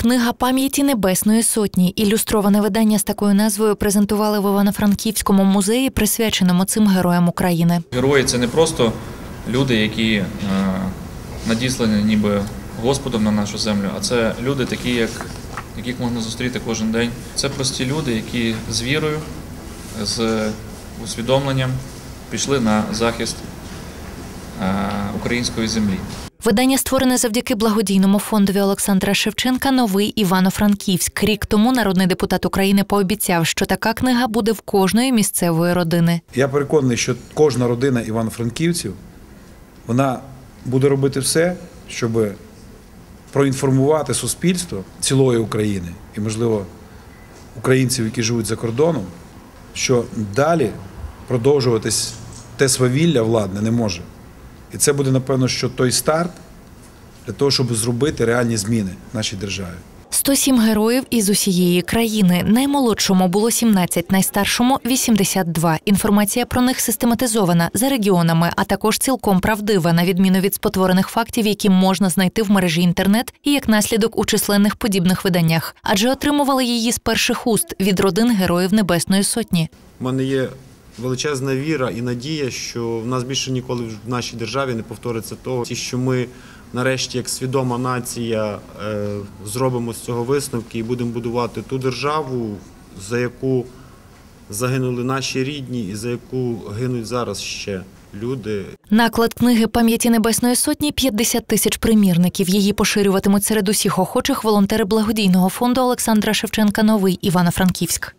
Книга пам'яті Небесної Сотні. Ілюстроване видання з такою назвою презентували в Івано-Франківському музеї, присвяченому цим героям України. Герої це не просто люди, які е, надіслані ніби Господом на нашу землю, а це люди, такі, як, яких можна зустріти кожен день. Це прості люди, які з вірою, з усвідомленням пішли на захист української землі. Видання створене завдяки благодійному фондові Олександра Шевченка Новий Івано-Франківськ. Рік тому народний депутат України пообіцяв, що така книга буде в кожної місцевої родини. Я переконаний, що кожна родина івано-франківців вона буде робити все, щоб проінформувати суспільство цілої України і, можливо, українців, які живуть за кордоном, що далі продовжуватись те свавілля владне не може. І це буде, напевно, що той старт для того, щоб зробити реальні зміни в нашій державі. 107 героїв із усієї країни. Наймолодшому було 17, найстаршому 82. Інформація про них систематизована за регіонами, а також цілком правдива, на відміну від спотворених фактів, які можна знайти в мережі інтернет і як наслідок у численних подібних виданнях, адже отримували її з перших уст від родин героїв Небесної Сотні. У мене є величезна віра і надія, що в нас більше ніколи в нашій державі не повториться того, що ми нарешті, як свідома нація, е, зробимо з цього висновки і будемо будувати ту державу, за яку загинули наші рідні, і за яку гинуть зараз ще люди. Наклад книги пам'яті Небесної Сотні 50 тисяч примірників. Її поширюватимуть серед усіх охочих волонтери благодійного фонду Олександра Шевченка Новий Івано-Франківськ.